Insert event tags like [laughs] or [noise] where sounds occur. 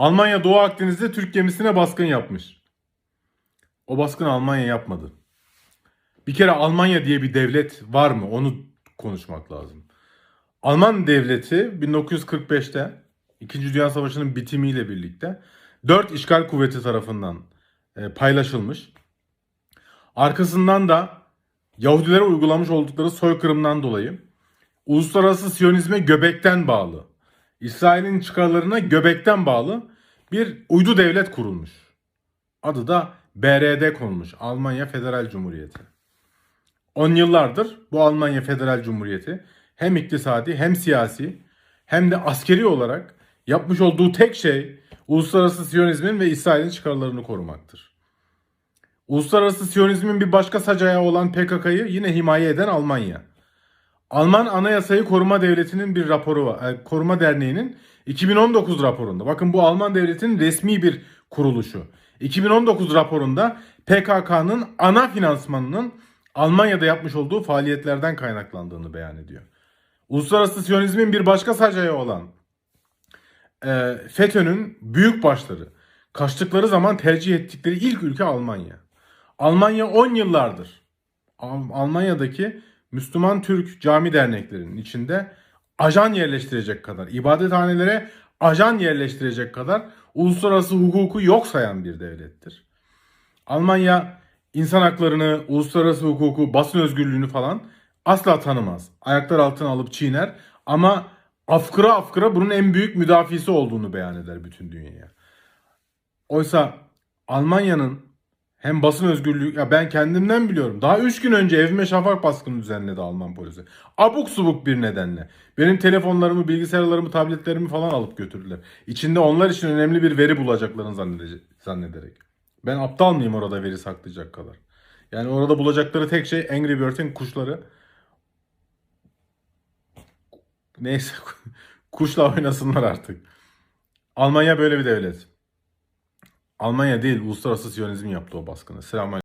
Almanya Doğu Akdeniz'de Türk gemisine baskın yapmış. O baskını Almanya yapmadı. Bir kere Almanya diye bir devlet var mı? Onu konuşmak lazım. Alman devleti 1945'te İkinci Dünya Savaşı'nın bitimiyle birlikte dört işgal kuvveti tarafından e, paylaşılmış. Arkasından da Yahudilere uygulamış oldukları soykırımdan dolayı uluslararası Siyonizme göbekten bağlı, İsrail'in çıkarlarına göbekten bağlı bir uydu devlet kurulmuş. Adı da BRD konmuş. Almanya Federal Cumhuriyeti. 10 yıllardır bu Almanya Federal Cumhuriyeti hem iktisadi hem siyasi hem de askeri olarak yapmış olduğu tek şey uluslararası Siyonizmin ve İsrail'in çıkarlarını korumaktır. Uluslararası Siyonizmin bir başka sac ayağı olan PKK'yı yine himaye eden Almanya. Alman Anayasayı Koruma Devleti'nin bir raporu var. e, Koruma Derneği'nin 2019 raporunda. Bakın bu Alman devletinin resmi bir kuruluşu. 2019 raporunda PKK'nın ana finansmanının Almanya'da yapmış olduğu faaliyetlerden kaynaklandığını beyan ediyor. Uluslararası Siyonizmin bir başka sac ayağı olan e, FETÖ'nün büyük başları kaçtıkları zaman tercih ettikleri ilk ülke Almanya. Almanya 10 yıllardır Al- Almanya'daki Müslüman Türk cami derneklerinin içinde ajan yerleştirecek kadar, ibadethanelere ajan yerleştirecek kadar uluslararası hukuku yok sayan bir devlettir. Almanya insan haklarını, uluslararası hukuku, basın özgürlüğünü falan asla tanımaz. Ayaklar altına alıp çiğner ama afkıra afkıra bunun en büyük müdafisi olduğunu beyan eder bütün dünyaya. Oysa Almanya'nın hem basın özgürlüğü ya ben kendimden biliyorum. Daha 3 gün önce evime şafak baskını düzenledi Alman polisi. Abuk subuk bir nedenle. Benim telefonlarımı, bilgisayarlarımı, tabletlerimi falan alıp götürdüler. İçinde onlar için önemli bir veri bulacaklarını zannederek. Ben aptal mıyım orada veri saklayacak kadar? Yani orada bulacakları tek şey Angry Birds'in kuşları. Neyse [laughs] kuşla oynasınlar artık. Almanya böyle bir devlet. Almanya değil uluslararası Siyonizm yaptı o baskını. Selamünaleyküm.